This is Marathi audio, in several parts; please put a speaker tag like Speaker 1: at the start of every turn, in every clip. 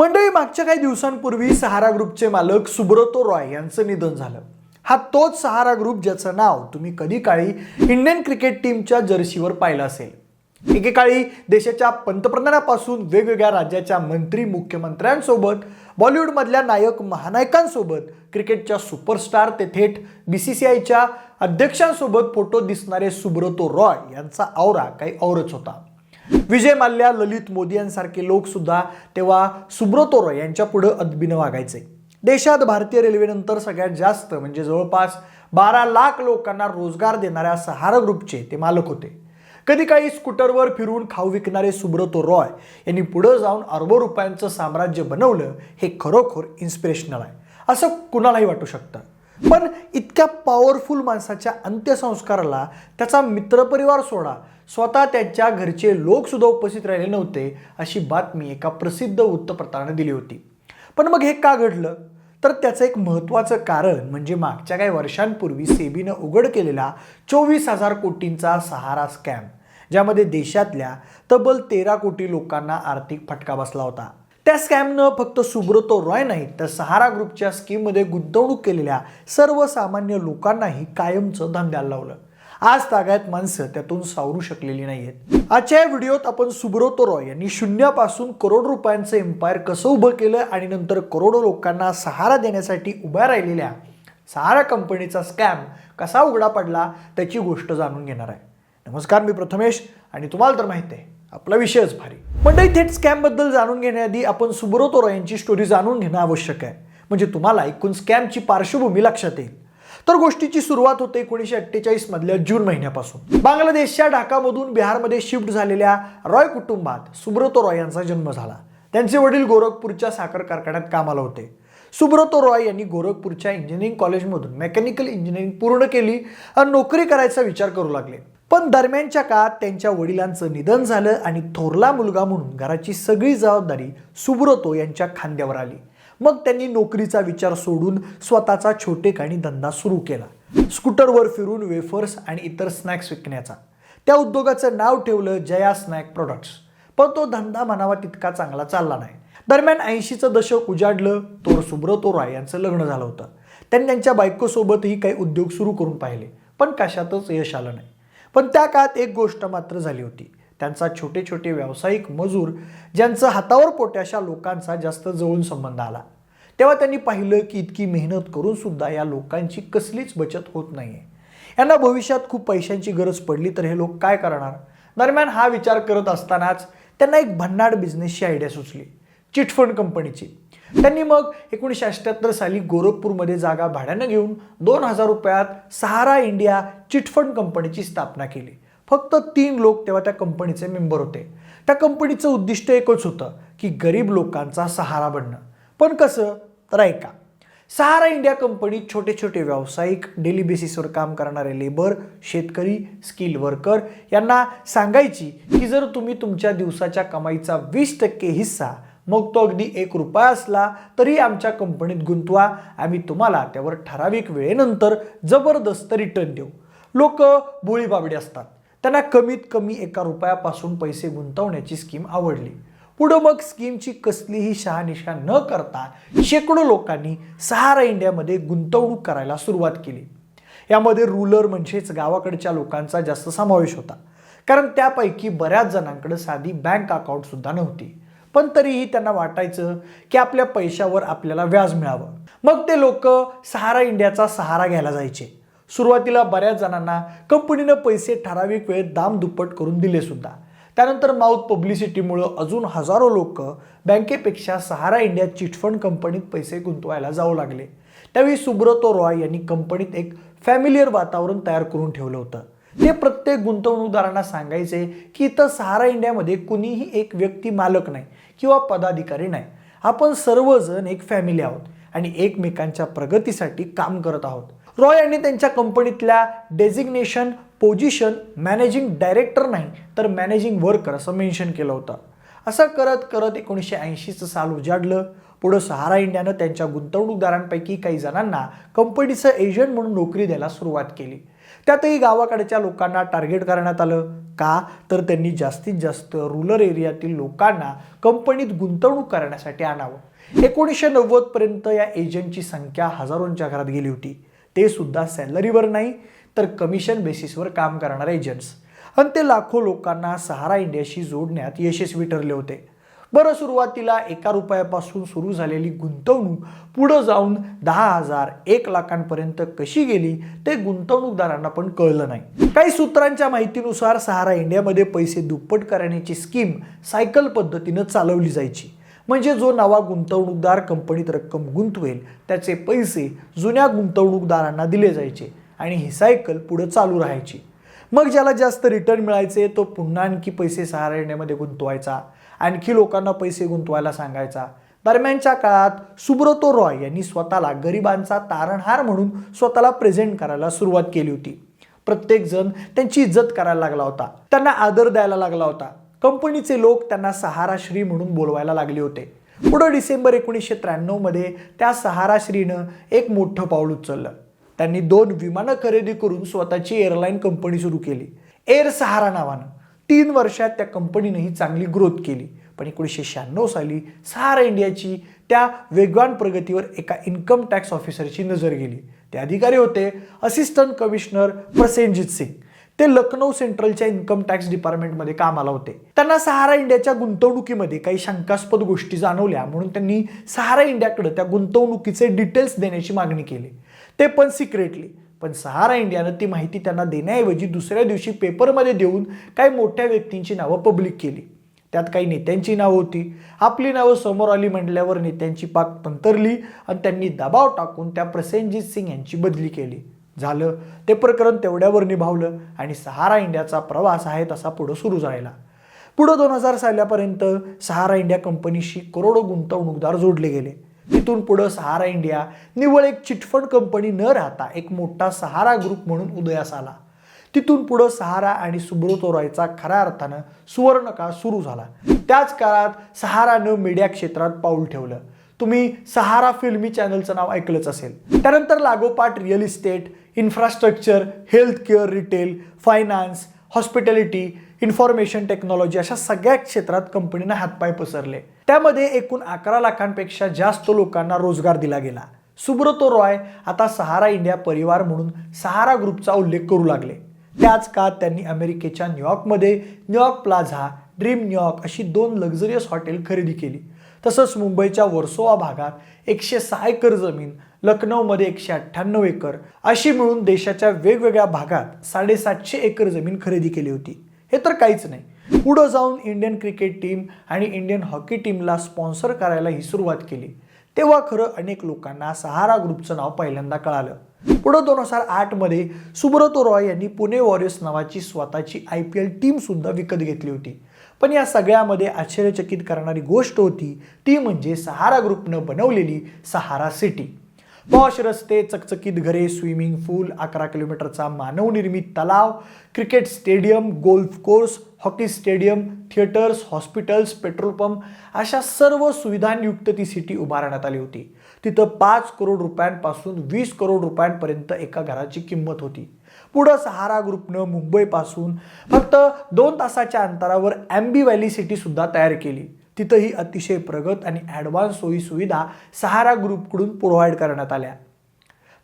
Speaker 1: मंडळी मागच्या काही दिवसांपूर्वी सहारा ग्रुपचे मालक सुब्रतो रॉय यांचं निधन झालं. हा तोच सहारा ग्रुप ज्याचं नाव तुम्ही कधी काळी इंडियन क्रिकेट टीमच्या जर्सीवर पाहिलं असेल. एकेकाळी देशाच्या पंतप्रधानापासून वेगवेगळ्या राज्याच्या मंत्री मुख्यमंत्र्यांसोबत बॉलिवूडमधल्या नायक महानायकांसोबत क्रिकेटच्या सुपरस्टार ते थेट बी सी सी आयच्या अध्यक्षांसोबत फोटो दिसणारे सुब्रतो रॉय यांचा आवरा काही औरच होता. विजय माल्या ललित मोदी यांसारखे लोक सुद्धा तेव्हा सुब्रतो रॉय यांच्या पुढं अदबीनं वागायचे. देशात भारतीय रेल्वेनंतर सगळ्यात जास्त म्हणजे जवळपास बारा लाख लोकांना रोजगार देणाऱ्या सहारा ग्रुपचे ते मालक होते. कधी काही स्कूटरवर फिरून खाऊ विकणारे सुब्रतो रॉय यांनी पुढं जाऊन अरबो रुपयांचं साम्राज्य बनवलं हे खरोखर इन्स्पिरेशनल आहे. असं कुणालाही वाटू शकतं. पण इतक्या पॉवरफुल माणसाच्या अंत्यसंस्काराला त्याचा मित्रपरिवार सोडा स्वतः त्यांच्या घरचे लोकसुद्धा उपस्थित राहिले नव्हते अशी बातमी एका प्रसिद्ध वृत्तपत्रानं दिली होती. पण मग हे का घडलं? तर त्याचं एक महत्त्वाचं कारण म्हणजे मागच्या काही वर्षांपूर्वी सेबीनं उघड केलेला चोवीस हजार कोटींचा सहारा स्कॅम ज्यामध्ये देशातल्या तब्बल तेरा कोटी लोकांना आर्थिक फटका बसला होता. त्या स्कॅमनं फक्त सुब्रतो रॉय नाही तर सहारा ग्रुपच्या स्कीममध्ये गुंतवणूक केलेल्या सर्वसामान्य लोकांनाही कायमचं धंद्याला लावलं. आज तागायत माणसं त्यातून सावरू शकलेली नाही आहेत आजच्या या व्हिडिओत आपण सुब्रतो रॉय यांनी शून्यापासून करोड रुपयांचं एम्पायर कसं उभं केलं आणि नंतर करोडो लोकांना सहारा देण्यासाठी उभ्या राहिलेल्या सहारा कंपनीचा स्कॅम कसा उघडा पडला त्याची गोष्ट जाणून घेणार आहे. नमस्कार मी प्रथमेश आणि तुम्हाला तर माहिती आहे आपला विषयच भारी. मंडळी थेट स्कॅमबद्दल जाणून घेण्याआधी आपण सुब्रतो रॉय यांची स्टोरी जाणून घेणं आवश्यक आहे. म्हणजे तुम्हाला एकूण स्कॅमची पार्श्वभूमी लक्षात येईल. तर गोष्टीची सुरुवात होते एकोणीसशे अठ्ठेचाळीस मधल्या जून महिन्यापासून. बांगलादेशच्या ढाकामधून बिहारमध्ये शिफ्ट झालेल्या रॉय कुटुंबात सुब्रतो रॉय यांचा जन्म झाला. त्यांचे वडील गोरखपूरच्या साखर कारखान्यात कामाला होते. सुब्रतो रॉय यांनी गोरखपूरच्या इंजिनिअरिंग कॉलेजमधून मेकॅनिकल इंजिनिअरिंग पूर्ण केली आणि नोकरी करायचा विचार करू लागले. पण दरम्यानच्या काळात त्यांच्या वडिलांचं निधन झालं आणि थोरला मुलगा म्हणून घराची सगळी जबाबदारी सुब्रतो यांच्या खांद्यावर आली. मग त्यांनी नोकरीचा विचार सोडून स्वतःचा छोटेखानी धंदा सुरू केला. स्कूटरवर फिरून वेफर्स आणि इतर स्नॅक्स विकण्याचा. त्या उद्योगाचं नाव ठेवलं जया स्नॅक प्रोडक्ट्स. पण तो धंदा म्हणावा तितका चांगला चालला नाही. दरम्यान ऐंशीचं दशक उजाडलं तोर सुब्रतो राय यांचं लग्न झालं होतं. त्यांनी त्यांच्या बायकोसोबतही काही उद्योग सुरू करून पाहिले पण कशातच यश आलं नाही. पण त्या काळात एक गोष्ट मात्र झाली होती. त्यांचा छोटे छोटे व्यावसायिक मजूर ज्यांचं हातावर पोट्याशा लोकांचा जास्त जवळून संबंध आला. तेव्हा त्यांनी पाहिलं की इतकी मेहनत करून सुद्धा या लोकांची कसलीच बचत होत नाहीये. यांना भविष्यात खूप पैशांची गरज पडली तर हे लोक काय करणार? दरम्यान हा विचार करत असतानाच त्यांना एक भन्नाड बिझनेसची आयडिया सुचली. चिटफंड कंपनीची. त्यांनी मग एकोणीसशे अठ्ठ्याहत्तर साली गोरखपूरमध्ये जागा भाड्यानं घेऊन दोन हजार रुपयात सहारा इंडिया चिटफंड कंपनीची स्थापना केली. फक्त तीन लोक तेव्हा त्या कंपनीचे मेंबर होते. त्या कंपनीचं उद्दिष्ट एकच होतं की गरीब लोकांचा सहारा बनणं. पण कसं? तर ऐका. सहारा इंडिया कंपनीत छोटे छोटे व्यावसायिक डेली बेसिसवर काम करणारे लेबर शेतकरी स्किल वर्कर यांना सांगायची की जर तुम्ही तुमच्या दिवसाच्या कमाईचा वीस टक्के हिस्सा मग तो अगदी एक रुपया असला तरी आमच्या कंपनीत गुंतवा. आम्ही तुम्हाला त्यावर ठराविक वेळेनंतर जबरदस्त रिटर्न देऊ. लोक बोळीबाबडे असतात. त्यांना कमीत कमी एका रुपयापासून पैसे गुंतवण्याची स्कीम आवडली. पुढं मग स्कीमची कसलीही शहानिशा न करता शेकडो लोकांनी सहारा इंडियामध्ये गुंतवणूक करायला सुरुवात केली. यामध्ये रुलर म्हणजेच गावाकडच्या लोकांचा जास्त समावेश होता. कारण त्यापैकी बऱ्याच जणांकडे साधी बँक अकाउंटसुद्धा नव्हती. पण तरीही त्यांना वाटायचं की आपल्या पैशावर आपल्याला व्याज मिळावं. मग ते लोक सहारा इंडियाचा सहारा घ्यायला जायचे. सुरुवातीला बऱ्याच जणांना कंपनीनं पैसे ठराविक वेळेत दाम दुप्पट करून दिले सुद्धा. त्यानंतर माऊथ पब्लिसिटीमुळं अजून हजारो लोक बँकेपेक्षा सहारा इंडिया चिटफंड कंपनीत पैसे गुंतवायला जाऊ लागले. त्यावेळी सुब्रतो रॉय यांनी कंपनीत एक फॅमिलियर वातावरण तयार करून ठेवलं होतं. ते प्रत्येक गुंतवणूकदारांना सांगायचे की इथं सहारा इंडियामध्ये कुणीही एक व्यक्ती मालक नाही किंवा पदाधिकारी नाही. आपण सर्वजण एक फॅमिली आहोत आणि एकमेकांच्या प्रगतीसाठी काम करत आहोत. रॉय यांनी त्यांच्या कंपनीतल्या डेझिग्नेशन पोझिशन मॅनेजिंग डायरेक्टर नाही तर मॅनेजिंग वर्कर असं मेन्शन केलं होतं. असं करत करत एकोणीसशे ऐंशीचं साल उजाडलं. पुढं सहारा इंडियानं त्यांच्या गुंतवणूकदारांपैकी काही जणांना कंपनीचं एजंट म्हणून नोकरी द्यायला सुरुवात केली. त्यातही गावाकडच्या लोकांना टार्गेट करण्यात आलं. का? तर त्यांनी जास्तीत जास्त रुरल एरियातील लोकांना कंपनीत गुंतवणूक करण्यासाठी आणावं. एकोणीसशे नव्वदपर्यंत या एजंटची संख्या हजारोंच्या घरात गेली होती. ते सुद्धा सॅलरीवर नाही तर कमिशन बेसिसवर काम करणारे एजंट्स. आणि ते लाखो लोकांना सहारा इंडियाशी जोडण्यात यशस्वी ठरले होते. बरं सुरुवातीला एका रुपयापासून सुरू झालेली गुंतवणूक पुढं जाऊन दहा हजार एक लाखांपर्यंत कशी गेली ते गुंतवणूकदारांना पण कळलं नाही. काही सूत्रांच्या माहितीनुसार सहारा इंडियामध्ये पैसे दुप्पट करण्याची स्कीम सायकल पद्धतीनं चालवली जायची. म्हणजे जो नवा गुंतवणूकदार कंपनीत रक्कम गुंतवेल त्याचे पैसे जुन्या गुंतवणूकदारांना दिले जायचे आणि ही सायकल पुढे चालू राहायची. मग ज्याला जास्त रिटर्न मिळायचे तो पुन्हा आणखी पैसे सहारा इंडियामध्ये गुंतवायचा आणखी लोकांना पैसे गुंतवायला सांगायचा. दरम्यानच्या काळात सुब्रतो रॉय यांनी स्वतःला गरिबांचा तारणहार म्हणून स्वतःला प्रेझेंट करायला सुरुवात केली होती. प्रत्येकजण त्यांची इज्जत करायला लागला होता. त्यांना आदर द्यायला लागला होता. कंपनीचे लोक त्यांना सहारा श्री म्हणून बोलवायला लागले होते. पुढं डिसेंबर एकोणीसशे त्र्याण्णवमध्ये त्या सहारा श्रीनं एक मोठं पाऊल उचललं. त्यांनी दोन विमानं खरेदी करून स्वतःची एअरलाईन कंपनी सुरू केली. एअर सहारा नावानं. तीन वर्षात त्या कंपनीनंही चांगली ग्रोथ केली. पण एकोणीसशे शहाण्णव साली सहारा इंडियाची त्या वेगवान प्रगतीवर एका इन्कम टॅक्स ऑफिसरची नजर गेली. ते अधिकारी होते असिस्टंट कमिशनर प्रसेनजित सिंग. ते लखनौ सेंट्रलच्या इन्कम टॅक्स डिपार्टमेंटमध्ये कामाला होते. त्यांना सहारा इंडियाच्या गुंतवणुकीमध्ये काही शंकास्पद गोष्टी जाणवल्या म्हणून त्यांनी सहारा इंडियाकडे त्या गुंतवणुकीचे डिटेल्स देण्याची मागणी केली. ते पण सिक्रेटली पण सहारा इंडियानं ती माहिती त्यांना देण्याऐवजी दुसऱ्या दिवशी पेपरमध्ये देऊन काही मोठ्या व्यक्तींची नावं पब्लिक केली. त्यात काही नेत्यांची नावं होती. आपली नावं समोर आली म्हटल्यावर नेत्यांची पाक पंतरली आणि त्यांनी दबाव टाकून त्या प्रसेनजित सिंग यांची बदली केली. झालं. ते प्रकरण तेवढ्यावर निभावलं आणि सहारा इंडियाचा प्रवास आहे तसा पुढं सुरू झाला पुढं दोन हजार सालापर्यंत सहारा इंडिया कंपनीशी करोडो गुंतवणूकदार जोडले गेले. तिथून पुढं सहारा इंडिया निव्वळ एक चिटफंड कंपनी न राहता एक मोठा सहारा ग्रुप म्हणून उदयास आला. तिथून पुढं सहारा आणि सुब्रतो रॉयचा खऱ्या अर्थानं सुवर्णकाळ सुरू झाला. त्याच काळात सहारानं मीडिया क्षेत्रात पाऊल ठेवलं. तुम्ही सहारा फिल्मी चॅनलचं नाव ऐकलंच असेल. त्यानंतर लागोपाठ real estate infrastructure health care retail finance hospitality information technology अशा सगळ्या क्षेत्रात कंपनीनं हातपाय पसरले. त्यामध्ये एकूण अकरा लाखांपेक्षा जास्त लोकांना रोजगार दिला गेला. सुब्रतो रॉय आता सहारा इंडिया परिवार म्हणून सहारा ग्रुपचा उल्लेख करू लागले. त्याच काळात त्यांनी अमेरिकेच्या न्यूयॉर्कमध्ये New York plaza dream New York अशी दोन लक्झरियस हॉटेल खरेदी केली. तसंच मुंबईच्या वर्सोवा भागात एकशे सहा एकर जमीन लखनौमध्ये एकशे अठ्ठ्याण्णव एकर अशी मिळून देशाच्या वेगवेगळ्या भागात साडेसातशे एकर जमीन खरेदी केली होती. हे तर काहीच नाही. पुढं जाऊन इंडियन क्रिकेट टीम आणि इंडियन हॉकी टीमला स्पॉन्सर करायला ही सुरुवात केली. तेव्हा खरं अनेक लोकांना सहारा ग्रुपचं नाव पहिल्यांदा कळालं. पुढं दोन हजार आठमध्ये सुब्रतो रॉय यांनी पुणे वॉरियर्स नावाची स्वतःची आय पी एल टीम सुद्धा विकत घेतली होती. पण या सगळ्यामध्ये आश्चर्यचकित करणारी गोष्ट होती ती म्हणजे सहारा ग्रुपनं बनवलेली सहारा सिटी. पॉश रस्ते चकचकीत घरे स्विमिंग पूल अकरा किलोमीटरचा मानवनिर्मित तलाव cricket stadium golf course hockey stadium theatres hospitals petrol pump अशा सर्व सुविधांयुक्त ती सिटी उभारण्यात आली होती. तिथं पाच करोड रुपयांपासून वीस करोड रुपयांपर्यंत एका घराची किंमत होती. पुढं सहारा ग्रुपनं मुंबईपासून फक्त दोन तासाच्या अंतरावर ॲम्बी व्हॅली सिटीसुद्धा तयार केली. तिथंही अतिशय प्रगत आणि ॲडव्हान्स सोयीसुविधा सहारा ग्रुपकडून प्रोव्हाइड करण्यात आल्या.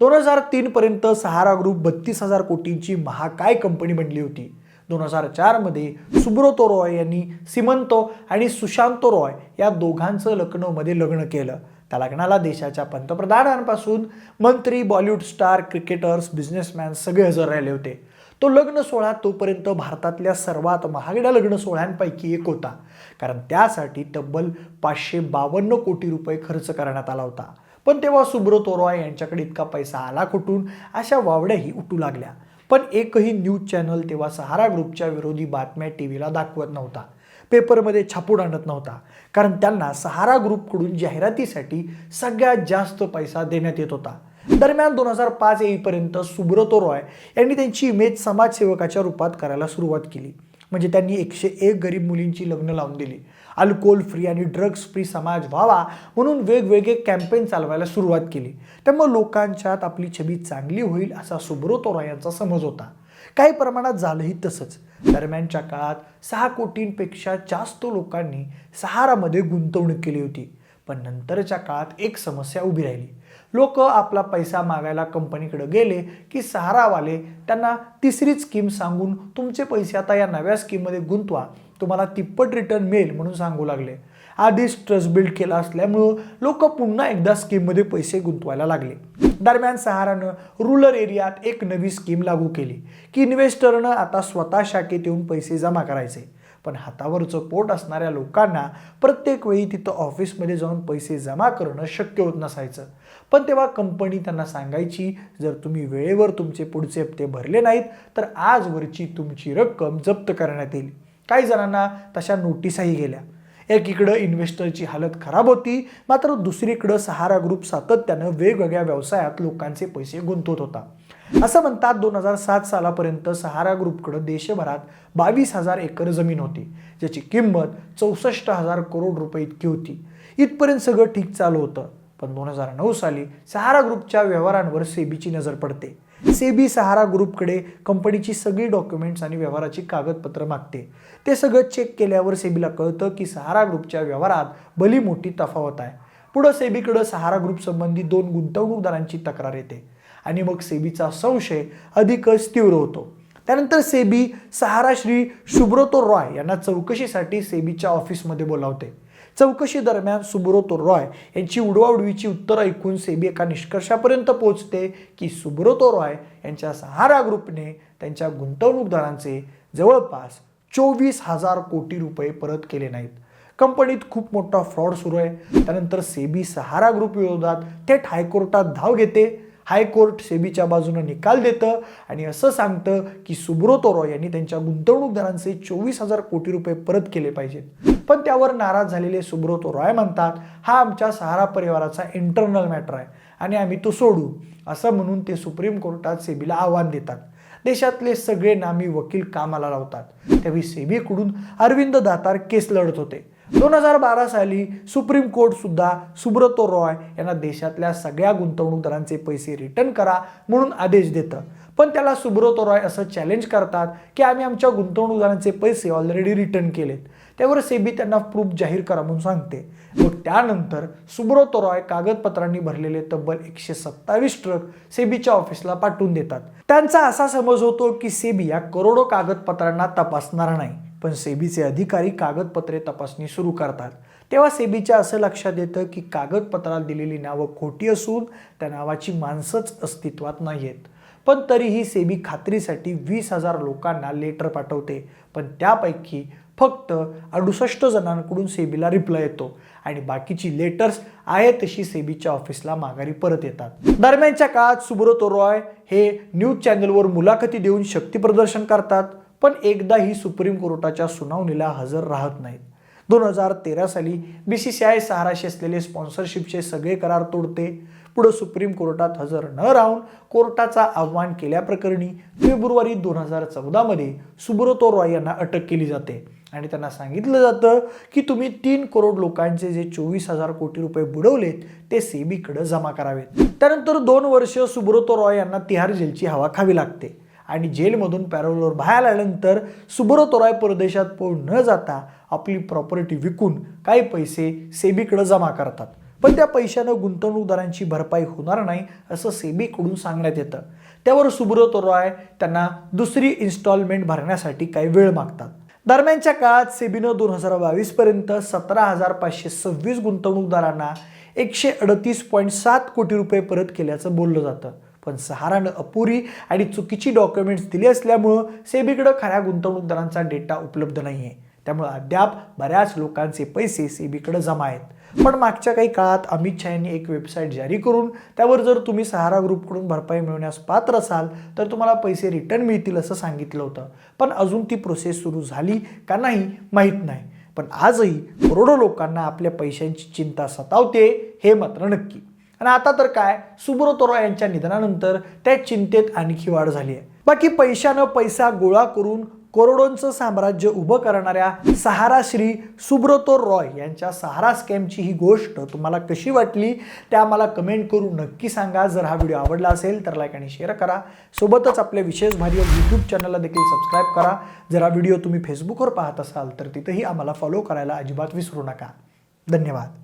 Speaker 1: दोन हजार तीनपर्यंत सहारा ग्रुप बत्तीस हजार कोटींची महाकाय कंपनी बनली होती. दोन हजार चारमध्ये सुब्रतो रॉय यांनी सिमंतो आणि सुशांतो रॉय या दोघांचं लखनौमध्ये लग्न केलं. त्या लग्नाला देशाच्या पंतप्रधानांपासून मंत्री बॉलिवूड स्टार क्रिकेटर्स बिझनेसमॅन सगळे हजर राहिले होते. तो लग्न सोहळा तोपर्यंत भारतातल्या सर्वात महागड्या लग्न सोहळ्यांपैकी एक होता. कारण त्यासाठी तब्बल पाचशे बावन्न कोटी रुपये खर्च करण्यात आला होता. पण तेव्हा सुब्रत रॉय यांच्याकडे इतका पैसा आला कुठून? अशा वावड्याही उठू लागल्या. पण एकही न्यूज चॅनल तेव्हा सहारा ग्रुपच्या विरोधी बातम्या टी व्हीला दाखवत नव्हता. पेपरमध्ये छापून आणत नव्हता. कारण त्यांना सहारा ग्रुपकडून जाहिरातीसाठी सगळ्यात जास्त पैसा देण्यात येत होता. दरम्यान दोन हजार पाच येईपर्यंत सुब्रतो रॉय यांनी त्यांची इमेज समाजसेवकाच्या रूपात करायला सुरुवात केली. म्हणजे त्यांनी एकशे एक गरीब मुलींची लग्न लावून दिली. अल्कोहोल फ्री आणि ड्रग्स फ्री समाज व्हावा म्हणून वेगवेगळे कॅम्पेन चालवायला सुरुवात केली. त्यामुळे लोकांच्यात आपली छबी चांगली होईल असा सुब्रतो रॉय यांचा समज होता. काही प्रमाणात झालंही तसंच. दरम्यानच्या काळात सहा कोटींपेक्षा जास्त लोकांनी सहारामध्ये गुंतवणूक केली होती. पण नंतरच्या काळात एक समस्या उभी राहिली. लोक आपला पैसा मागायला कंपनीकडे गेले की सहारावाले त्यांना तिसरी स्कीम सांगून तुमचे पैसे आता या नव्या स्कीममध्ये गुंतवा. तुम्हाला तिप्पट रिटर्न मिळेल म्हणून सांगू लागले. आधीच ट्रस्ट बिल्ड केला असल्यामुळं लोक पुन्हा एकदा स्कीममध्ये पैसे गुंतवायला लागले. दरम्यान सहारानं रुरल एरियात एक नवी स्कीम लागू केली की इन्व्हेस्टरनं आता स्वतः शाखेत येऊन पैसे जमा करायचे. पण हातावरचं पोट असणाऱ्या लोकांना प्रत्येक वेळी तिथं ऑफिसमध्ये जाऊन पैसे जमा करणं शक्य होत नसायचं. पण तेव्हा कंपनी त्यांना सांगायची जर तुम्ही वेळेवर तुमचे पुढचे हप्ते भरले नाहीत तर आजवरची तुमची रक्कम जप्त करण्यात येईल. काही जणांना तशा नोटिसाही गेल्या. एकीकडं इन्व्हेस्टरची हालत खराब होती मात्र दुसरीकडं सहारा ग्रुप सातत्यानं वेगवेगळ्या व्यवसायात लोकांचे पैसे गुंतवत होता. असं म्हणतात दोन हजार सात सालापर्यंत सहारा ग्रुपकडं देशभरात बावीस हजार एकर जमीन होती ज्याची किंमत चौसष्ट हजार करोड रुपये इतकी होती. इथपर्यंत सगळं ठीक चालू होतं पण दोन हजार नऊ साली सहारा ग्रुपच्या व्यवहारांवर सेबीची नजर पडते. सेबी सहारा ग्रुपकडे कंपनीची सगळी डॉक्युमेंट्स आणि व्यवहाराची कागदपत्र मागते. ते सगळं चेक केल्यावर सेबीला कळतं की सहारा ग्रुपच्या व्यवहारात भली मोठी तफावत आहे. पुढं सेबीकडं सहारा ग्रुप संबंधी दोन गुंतवणूकदारांची तक्रार येते. आणि मग सेबीचा संशय अधिकच तीव्र होतो. त्यानंतर सेबी सहारा श्री सुब्रतो रॉय यांना चौकशीसाठी सेबीच्या ऑफिसमध्ये बोलावते. चौकशी दरम्यान सुब्रतो रॉय यांची उडवाउडवीची उत्तरं ऐकून सेबी एका निष्कर्षापर्यंत पोहोचते की सुब्रतो रॉय यांच्या सहारा ग्रुपने त्यांच्या गुंतवणूकदारांचे जवळपास चोवीस हजार कोटी रुपये परत केले नाहीत. कंपनीत खूप मोठा फ्रॉड सुरू आहे. त्यानंतर सेबी सहारा ग्रुप विरोधात थेट हायकोर्टात धाव घेते. हायकोर्ट सेबीच्या बाजूनं निकाल देतं आणि असं सांगतं की सुब्रोतो रॉय यांनी त्यांच्या गुंतवणूकदारांचे चोवीस हजार कोटी रुपये परत केले पाहिजेत. पण त्यावर नाराज झालेले सुब्रोतो रॉय म्हणतात हा आमच्या सहारा परिवाराचा इंटरनल मॅटर आहे आणि आम्ही तो सोडू असं म्हणून ते सुप्रीम कोर्टात सेबीला आव्हान देतात. देशातले सगळे नामी वकील कामाला लावतात. त्यावेळी सेबीकडून अरविंद दातार केस लढत होते. दोन हजार बारा साली सुप्रीम कोर्टसुद्धा सुब्रतो रॉय यांना देशातल्या सगळ्या गुंतवणूकदारांचे पैसे रिटर्न करा म्हणून आदेश देतं. पण त्याला सुब्रतो रॉय असं चॅलेंज करतात की आम्ही आमच्या गुंतवणूकदारांचे पैसे ऑलरेडी रिटर्न केलेत. त्यावर सेबी त्यांना प्रूफ जाहीर करा म्हणून सांगते. मग त्यानंतर सुब्रतो रॉय कागदपत्रांनी भरलेले तब्बल एकशे सत्तावीस ट्रक सेबीच्या ऑफिसला पाठवून देतात. त्यांचा असा समज होतो की सेबी या करोडो कागदपत्रांना तपासणार नाही. पण सेबीचे अधिकारी कागदपत्रे तपासणी सुरू करतात. तेव्हा सेबीच्या असं लक्षात येतं की कागदपत्रात दिलेली नावं खोटी असून त्या नावाची माणसंच अस्तित्वात नाही आहेत पण तरीही सेबी खात्रीसाठी वीस हजार लोकांना लेटर पाठवते. पण त्यापैकी फक्त अडुसष्ट जणांकडून सेबीला रिप्लाय येतो आणि बाकीची लेटर्स आहे तशी सेबीच्या ऑफिसला माघारी परत येतात. दरम्यानच्या काळात सुब्रत रॉय हे न्यूज चॅनलवर मुलाखती देऊन शक्तीप्रदर्शन करतात. पण एकदाही सुप्रीम कोर्टाच्या सुनावणीला हजर राहत नाहीत. दोन हजार तेरा साली बी सी सी आय सहाराशी असलेले स्पॉन्सरशिपचे सगळे करार तोडते. पुढं सुप्रीम कोर्टात हजर न राहून कोर्टाचा आव्हान केल्याप्रकरणी फेब्रुवारी दोन हजार चौदामध्ये सुब्रतो रॉय यांना अटक केली जाते. आणि त्यांना सांगितलं जातं की तुम्ही तीन करोड लोकांचे जे चोवीस हजार कोटी रुपये बुडवलेत ते सेबीकडे जमा करावेत. त्यानंतर दोन वर्ष सुब्रतो रॉय यांना तिहार जेलची हवा खावी लागते. आणि जेलमधून पॅरोलवर बाहेर आल्यानंतर सुब्रतोराय परदेशात पळून न जाता आपली प्रॉपर्टी विकून काही पैसे सेबीकडे जमा करतात. पण त्या पैशानं गुंतवणूकदारांची भरपाई होणार नाही असं सेबीकडून सांगण्यात येतं. त्यावर सुब्रत रॉय त्यांना दुसरी इन्स्टॉलमेंट भरण्यासाठी काही वेळ मागतात. दरम्यानच्या काळात सेबीनं दोन हजार बावीस पर्यंत सतरा हजार पाचशे सव्वीस गुंतवणूकदारांना एकशे अडतीस पॉईंट सात कोटी रुपये परत केल्याचं बोललं जातं. पण सहारानं अपुरी आणि चुकीची डॉक्युमेंट्स दिली असल्यामुळं सेबीकडं खऱ्या गुंतवणूकदारांचा डेटा उपलब्ध नाही आहे त्यामुळे अद्याप बऱ्याच लोकांचे पैसे सेबीकडे जमा आहेत. पण मागच्या काही काळात अमित शहा यांनी एक वेबसाईट जारी करून त्यावर जर तुम्ही सहारा ग्रुपकडून भरपाई मिळवण्यास पात्र असाल तर तुम्हाला पैसे रिटर्न मिळतील असं सांगितलं होतं. पण अजून ती प्रोसेस सुरू झाली का नाही माहीत नाही. पण आजही करोडो लोकांना आपल्या पैशांची चिंता सतावते हे मात्र नक्की. आणि आता तर काय? सुब्रतोरा यांच्या निधनानंतर त्या चिंतेत आणखी वाढ झाली आहे बाकी पैशानं पैसा गोळा करून करोडोंचं साम्राज्य उभं करणाऱ्या सहारा श्री सुब्रतो रॉय यांच्या सहारा स्कॅमची ही गोष्ट तुम्हाला कशी वाटली त्या आम्हाला कमेंट करून नक्की सांगा. जर हा व्हिडिओ आवडला असेल तर लाईक आणि शेअर करा. सोबतच आपल्या विशेष भारी यूट्यूब चॅनलला देखील सबस्क्राईब करा. जर हा व्हिडिओ तुम्ही फेसबुकवर पाहत असाल तर तिथेही आम्हाला फॉलो करायला अजिबात विसरू नका. धन्यवाद.